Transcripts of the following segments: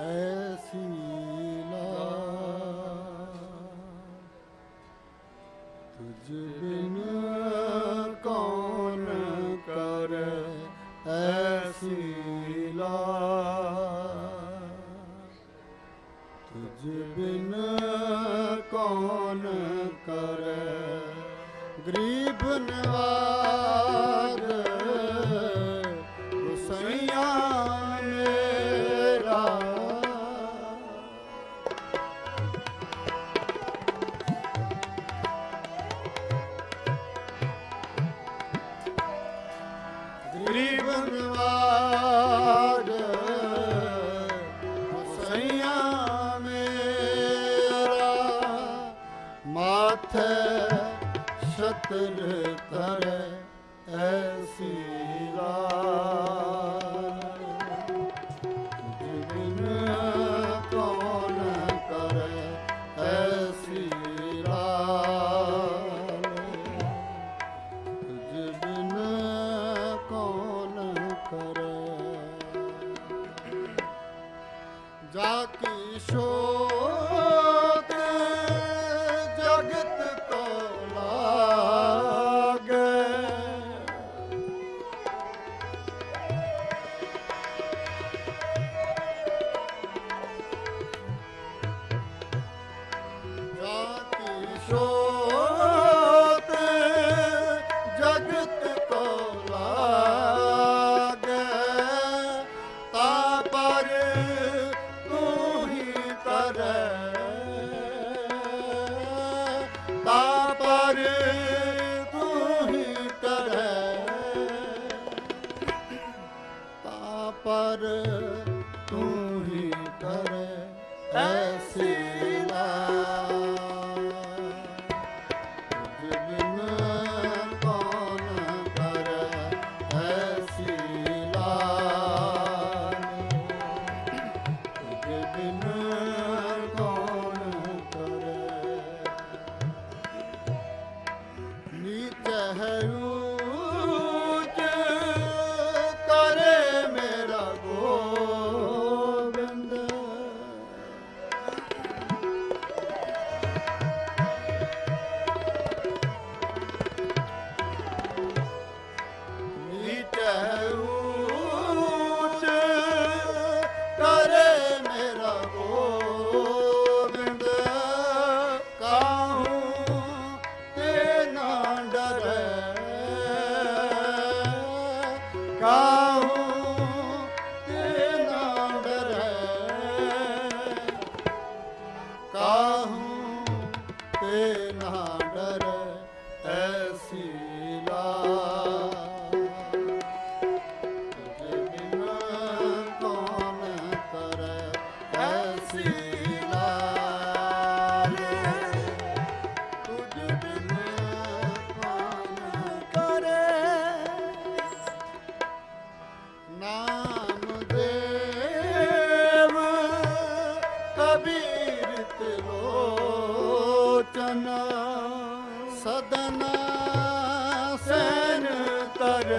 ਐਸੀ ਲਾ ਤੁਝ ਬਿਨ ਕੌਣ ਕਰੇ ਐਸੀ ਲਾ ਤੁਝ ਬਿਨ ਕੌਣ ਕਰੇ ਗਰੀਬ ਨਵਾਜ ਕੀ ਸ਼ੋਕ ਤਾ ਨੀਚ ਐਸੀ ਤਰੇ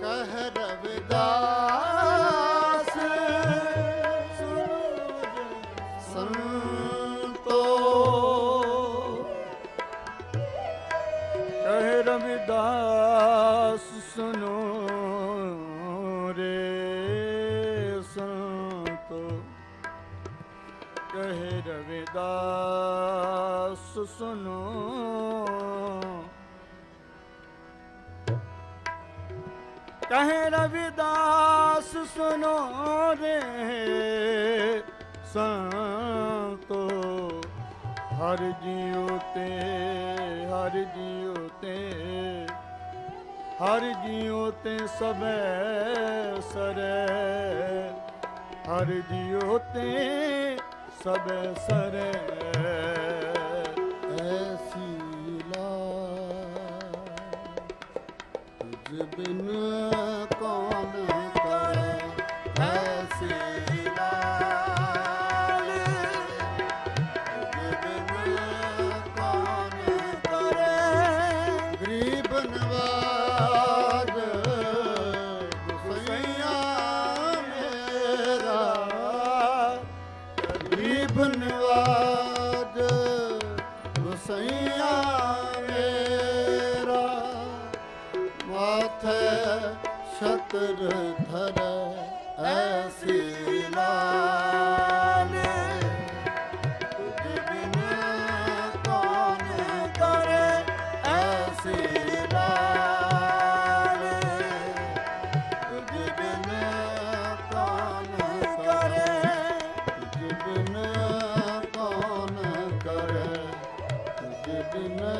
ਕਹਿ ਰਵਿਦਾਸ ਸੰਤੋ ਕਹਿ ਰਵਿਦਾਸ ਸੁਨੋ ਦਾਸ ਸੁਨੋ। ਕਹੇ ਰਵਿਦਾਸ ਸੁਨੋ ਰੇ ਸੰਤੋ। ਹਰ ਜੀਉ ਤੇ, ਹਰ ਜੀਉ ਤੇ, ਹਰ ਜੀਉ ਤੇ ਸਭੈ ਸਰੈ। ਹਰ ਜੀਉ ਤੇ ਸਭੈ ਸਰੈ ਐਸੀ ਲਾ ਤੁਝ ਬਿਨ ਕੌਣ ਮਾਥੇ ਛਤਰ ਧਰੈ ਐਸੀ ਲਾਲ ਤੁਧ ਬਿਨਾ ਕੌਣ ਕਰੇ ਐਸੀ ਲਾਲ ਤੁਧ ਬਿਨਾ ਕੌਣ ਕਰੇ ਤੁਧ ਬਿਨਾ ਕੌਣ ਕਰੇ ਤੁਧ ਬਿਨਾ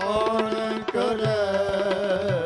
ਕੌਣ ਕਰੇ?